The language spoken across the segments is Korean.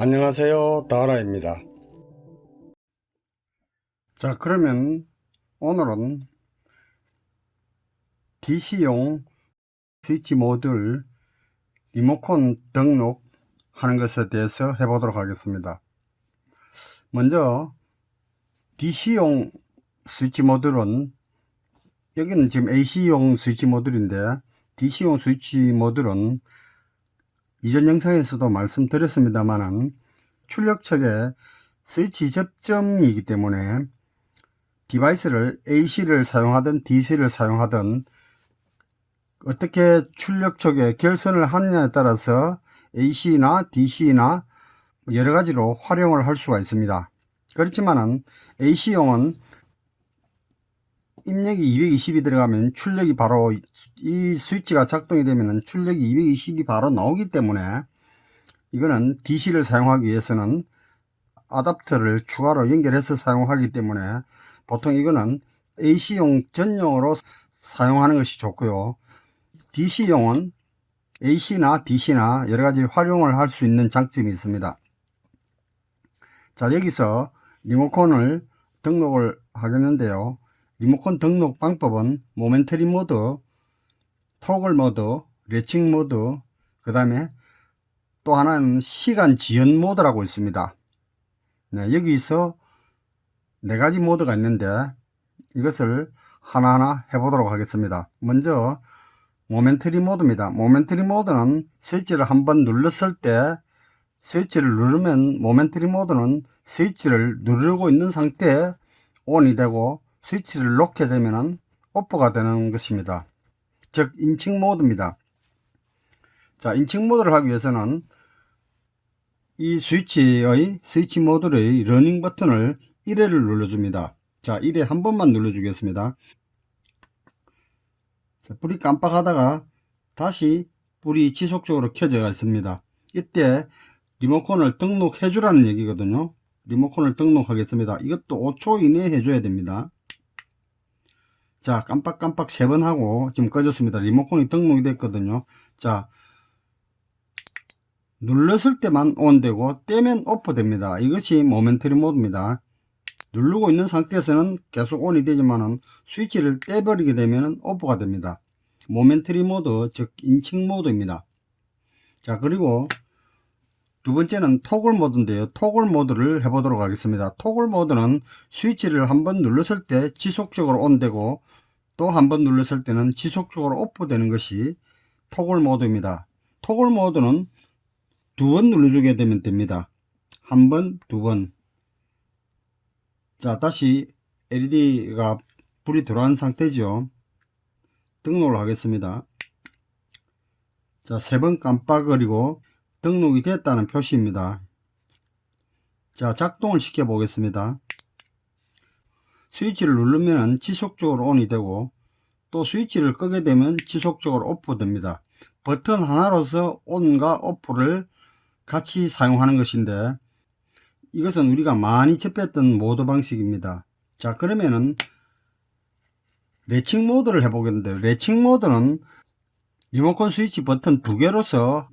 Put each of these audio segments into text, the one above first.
안녕하세요. 다라입니다. 자 그러면 오늘은 DC용 스위치 모듈 리모컨 등록하는 것에 대해서 해보도록 하겠습니다. 먼저 DC용 스위치 모듈은 여기는 지금 AC용 스위치 모듈인데 DC용 스위치 모듈은 이전 영상에서도 말씀드렸습니다만은 출력척에 스위치 접점이기 때문에 디바이스를 AC를 사용하든 DC를 사용하든 어떻게 출력척에 결선을 하느냐에 따라서 AC나 DC나 여러 가지로 활용을 할 수가 있습니다. 그렇지만은 AC용은 입력이 220이 들어가면 출력이 바로 이 스위치가 작동이 되면 출력이 220이 바로 나오기 때문에 이거는 DC를 사용하기 위해서는 아답터를 추가로 연결해서 사용하기 때문에 보통 이거는 AC용 전용으로 사용하는 것이 좋고요. DC용은 AC나 DC나 여러가지 활용을 할 수 있는 장점이 있습니다. 자 여기서 리모컨을 등록을 하겠는데요. 리모컨 등록 방법은 모멘터리 모드, 토글 모드, 레칭 모드, 그 다음에 또 하나는 시간 지연 모드라고 있습니다. 네, 여기서 네 가지 모드가 있는데 이것을 하나하나 해보도록 하겠습니다. 먼저 모멘터리 모드입니다. 모멘터리 모드는 스위치를 한번 눌렀을 때 스위치를 누르면 모멘터리 모드는 스위치를 누르고 있는 상태에 ON이 되고 스위치를 놓게 되면 오프가 되는 것입니다. 즉 인칭 모드입니다. 자 인칭 모드를 하기 위해서는 이 스위치의 스위치 모드의 러닝 버튼을 1회를 눌러줍니다. 자 1회 한 번만 눌러주겠습니다. 자, 불이 깜빡하다가 다시 불이 지속적으로 켜져 있습니다. 이때 리모컨을 등록해 주라는 얘기거든요. 리모컨을 등록하겠습니다. 이것도 5초 이내에 해줘야 됩니다. 자 깜빡깜빡 세 번 하고 지금 꺼졌습니다. 리모컨이 등록이 됐거든요. 자 눌렀을 때만 온 되고 떼면 오프 됩니다. 이것이 모멘터리 모드입니다. 누르고 있는 상태에서는 계속 온이 되지만은 스위치를 떼버리게 되면 오프가 됩니다. 모멘터리 모드 즉 인칭 모드입니다. 자 그리고 두 번째는 토글 모드인데요 토글 모드를 해보도록 하겠습니다 토글 모드는 스위치를 한번 눌렀을 때 지속적으로 온 되고 또 한번 눌렀을 때는 지속적으로 오프 되는 것이 토글 모드입니다 토글 모드는 두 번 눌러주게 되면 됩니다 한 번, 두 번. 자, 다시 LED가 불이 들어간 상태죠. 등록을 하겠습니다. 자, 세 번 깜빡거리고 등록이 됐다는 표시입니다. 자, 작동을 시켜 보겠습니다. 스위치를 누르면 지속적으로 ON이 되고 또 스위치를 끄게 되면 지속적으로 오프 됩니다. 버튼 하나로서 ON과 OFF를 같이 사용하는 것인데 이것은 우리가 많이 접했던 모드 방식입니다. 자 그러면은 레칭 모드를 해보겠는데 레칭 모드는 리모컨 스위치 버튼 두 개로서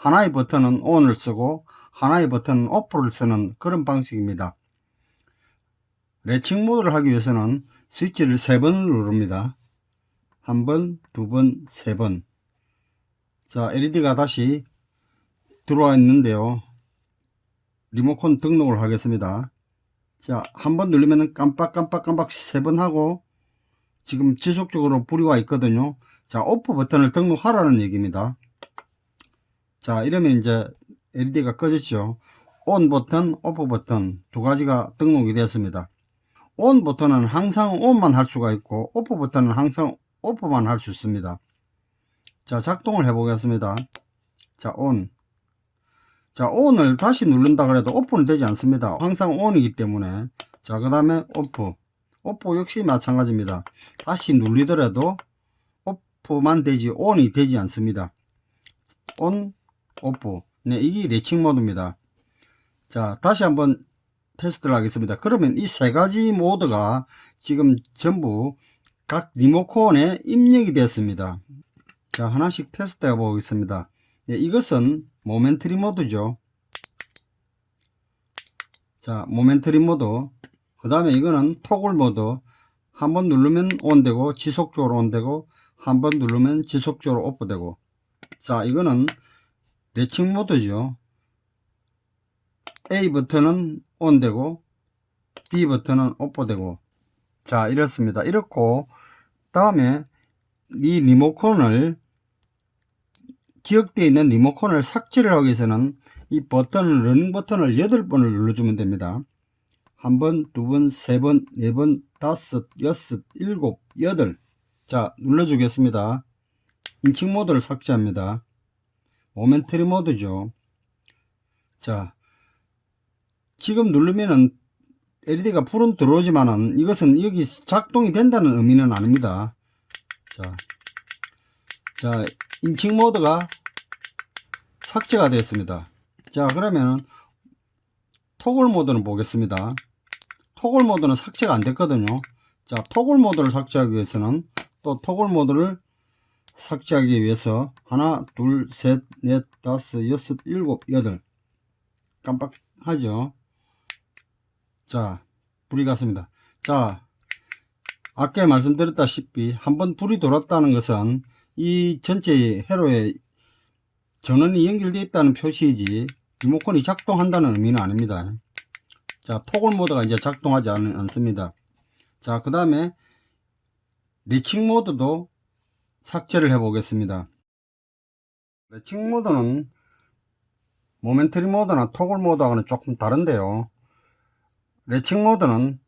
하나의 버튼은 ON을 쓰고 하나의 버튼은 OFF를 쓰는 그런 방식입니다. 레칭 모드를 하기 위해서는 스위치를 세 번을 누릅니다. 한 번, 두 번, 세 번. 자, LED가 다시 들어와 있는데요. 리모컨 등록을 하겠습니다. 자, 한 번 누르면 깜빡깜빡깜빡 세 번 하고 지금 지속적으로 불이 와 있거든요. 자, 오프 버튼을 등록하라는 얘기입니다. 자, 이러면 이제 LED가 꺼졌죠. ON 버튼, 오프 버튼 두 가지가 등록이 되었습니다. ON 버튼은 항상 ON만 할 수가 있고 오프 버튼은 항상 오프만 할 수 있습니다. 자, 작동을 해 보겠습니다. 자, ON. 자, ON을 다시 누른다 그래도 오프는 되지 않습니다. 항상 ON이기 때문에. 자, 그 다음에 오프. 오프 역시 마찬가지입니다. 다시 눌리더라도 오프만 되지 ON이 되지 않습니다. ON, 오프. 네, 이게 레칭 모드입니다. 자, 다시 한번 테스트를 하겠습니다. 그러면 이 세 가지 모드가 지금 전부 각 리모컨에 입력이 되었습니다. 자, 하나씩 테스트 해 보겠습니다. 예, 이것은 모멘터리 모드죠. 자, 모멘터리 모드. 그 다음에 이거는 토글 모드. 한 번 누르면 온 되고, 지속적으로 온 되고, 한 번 누르면 지속적으로 오프 되고. 자, 이거는 레칭 모드죠. A 버튼은 온 되고, B 버튼은 오프 되고. 자, 이렇습니다. 이렇고, 다음에 이 리모컨을 기억되어 있는 리모컨을 삭제를 하기 위해서는 이 버튼을 러닝 버튼을 8번을 눌러주면 됩니다. 한 번, 두 번, 세 번, 네 번, 다섯, 여섯, 일곱, 여덟. 자, 눌러주겠습니다. 인칭 모드를 삭제합니다. 모멘터리 모드죠. 자, 지금 누르면은 LED가 불은 들어오지만은 이것은 여기 작동이 된다는 의미는 아닙니다. 자, 자, 인칭 모드가 삭제가 되었습니다. 자, 그러면은 토글 모드는 보겠습니다. 토글 모드는 삭제가 안 됐거든요. 자, 토글 모드를 삭제하기 위해서는 또 토글 모드를 삭제하기 위해서 하나, 둘, 셋, 넷, 다섯, 여섯, 일곱, 여덟 깜빡하죠. 자, 불이 갔습니다. 자, 아까 말씀드렸다시피 한번 불이 돌았다는 것은 이 전체 회로에 전원이 연결되어 있다는 표시이지 리모컨이 작동한다는 의미는 아닙니다. 자, 토글 모드가 이제 작동하지 않, 않습니다. 자, 그 다음에 레칭 모드도 삭제를 해 보겠습니다. 레칭 모드는 모멘터리 모드나 토글 모드하고는 조금 다른데요. 레칭 모드는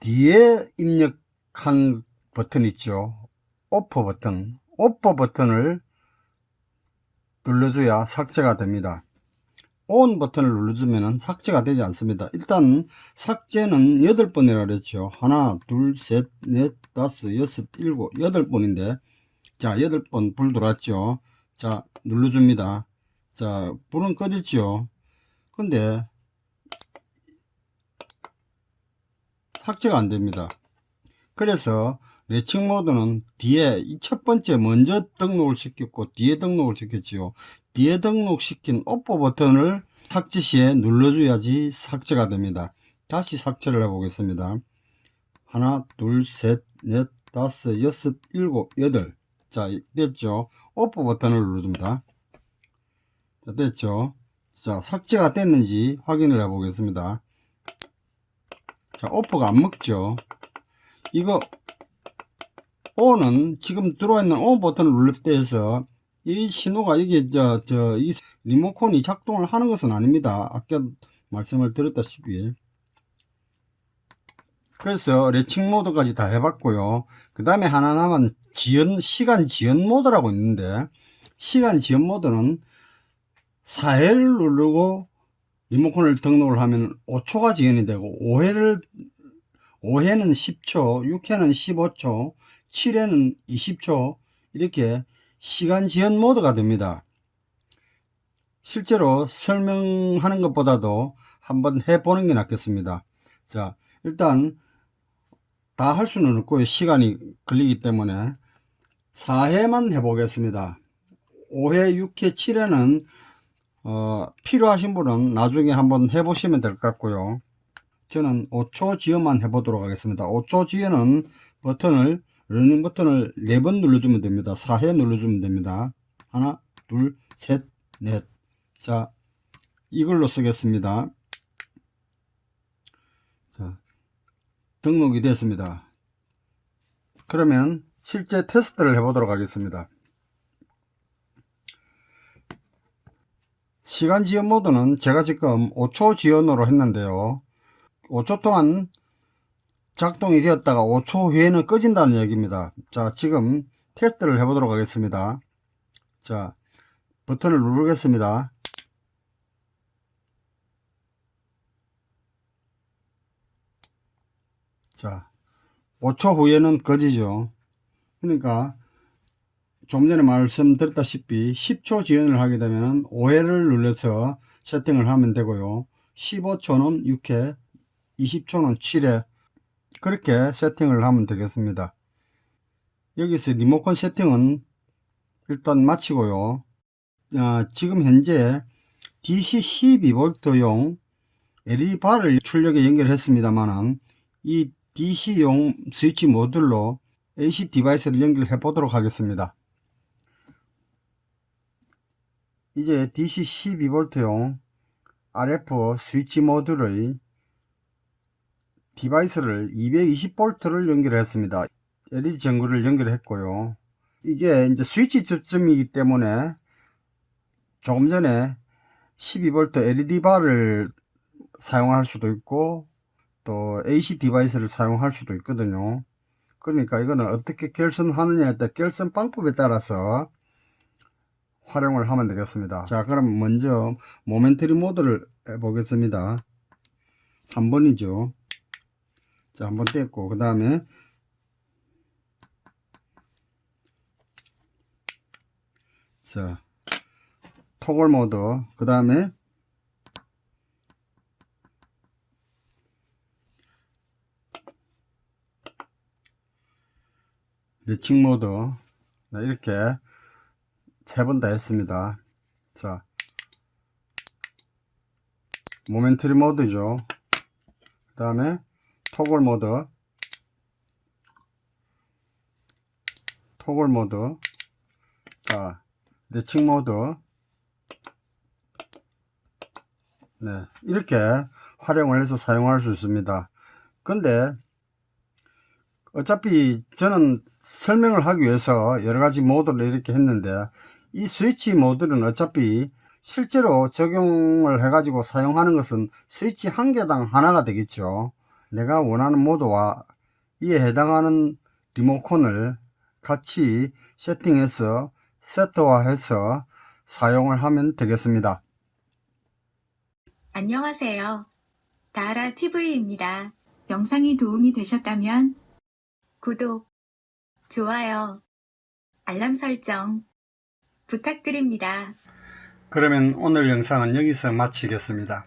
뒤에 입력한 버튼 있죠. 오프 버튼. 오프 버튼을 눌러줘야 삭제가 됩니다. 온 버튼을 눌러주면 삭제가 되지 않습니다. 일단 삭제는 8번이라 그랬죠. 하나, 둘, 셋, 넷, 다섯, 여섯, 일곱, 여덟 번인데 자, 8번 불 들어왔죠. 자, 눌러줍니다. 자, 불은 꺼졌죠. 근데 삭제가 안 됩니다. 그래서 레칭 모드는 뒤에 이 첫 번째 먼저 등록을 시켰고 뒤에 등록을 시켰지요. 뒤에 등록시킨 오프 버튼을 삭제 시에 눌러줘야지 삭제가 됩니다. 다시 삭제를 해보겠습니다. 하나, 둘, 셋, 넷, 다섯, 여섯, 일곱, 여덟. 자, 됐죠? 오프 버튼을 눌러줍니다. 자, 됐죠? 자, 삭제가 됐는지 확인을 해보겠습니다. 자, 오프가 안 먹죠? 이거, ON은 지금 들어와 있는 ON 버튼을 눌렀을 때에서 이 신호가 이게 저, 저, 이 리모컨이 작동을 하는 것은 아닙니다. 아까 말씀을 드렸다시피. 그래서 레칭 모드까지 다 해봤고요. 그 다음에 하나 남은 지연, 시간 지연 모드라고 있는데, 시간 지연 모드는 4회를 누르고 리모컨을 등록을 하면 5초가 지연이 되고, 5회를, 5회는 10초, 6회는 15초, 7회는 20초, 이렇게 시간 지연 모드가 됩니다. 실제로 설명하는 것보다도 한번 해보는 게 낫겠습니다. 자, 일단 다 할 수는 없고요. 시간이 걸리기 때문에 4회만 해보겠습니다. 5회, 6회, 7회는 어, 필요하신 분은 나중에 한번 해보시면 될 것 같고요. 저는 5초 지연만 해보도록 하겠습니다. 5초 지연은 버튼을 러닝 버튼을 4번 눌러주면 됩니다. 4회 눌러주면 됩니다. 하나, 둘, 셋, 넷. 자, 이걸로 쓰겠습니다. 자, 등록이 됐습니다. 그러면 실제 테스트를 해보도록 하겠습니다. 시간 지연 모드는 제가 지금 5초 지연으로 했는데요. 5초 동안 작동이 되었다가 5초 후에는 꺼진다는 얘기입니다. 자, 지금 테스트를 해보도록 하겠습니다. 자, 버튼을 누르겠습니다. 자, 5초 후에는 꺼지죠. 그러니까 좀 전에 말씀드렸다시피 10초 지연을 하게 되면 5회를 눌러서 세팅을 하면 되고요. 15초는 6회, 20초는 7회 그렇게 세팅을 하면 되겠습니다. 여기서 리모컨 세팅은 일단 마치고요. 어, 지금 현재 DC 12V용 LED 바를 출력에 연결했습니다만은 이 DC용 스위치 모듈로 AC 디바이스를 연결해 보도록 하겠습니다. 이제 DC 12V용 RF 스위치 모듈의 디바이스를 220V를 연결했습니다. LED 전구를 연결했고요. 이게 이제 스위치 접점이기 때문에 조금 전에 12V LED 바를 사용할 수도 있고 또 AC 디바이스를 사용할 수도 있거든요. 그러니까 이거는 어떻게 결선하느냐에 따라 결선 방법에 따라서 활용을 하면 되겠습니다. 자, 그럼 먼저 모멘터리 모드를 해보겠습니다. 한 번이죠. 자, 한번 뗐고, 그 다음에 자, 토글 모드, 그 다음에 리칭 모드 네, 이렇게 세 번 다 했습니다. 자, 모멘터리 모드죠. 그 다음에 토글 모드, 토글 모드, 자, 리칭 모드, 네, 이렇게 활용을 해서 사용할 수 있습니다. 근데 어차피 저는 설명을 하기 위해서 여러 가지 모드를 이렇게 했는데 이 스위치 모드는 어차피 실제로 적용을 해 가지고 사용하는 것은 스위치 한 개당 하나가 되겠죠. 내가 원하는 모드와 이에 해당하는 리모컨을 같이 세팅해서 세트화해서 사용을 하면 되겠습니다. 안녕하세요. 다라 TV입니다. 영상이 도움이 되셨다면 구독, 좋아요, 알람 설정 부탁드립니다. 그러면 오늘 영상은 여기서 마치겠습니다.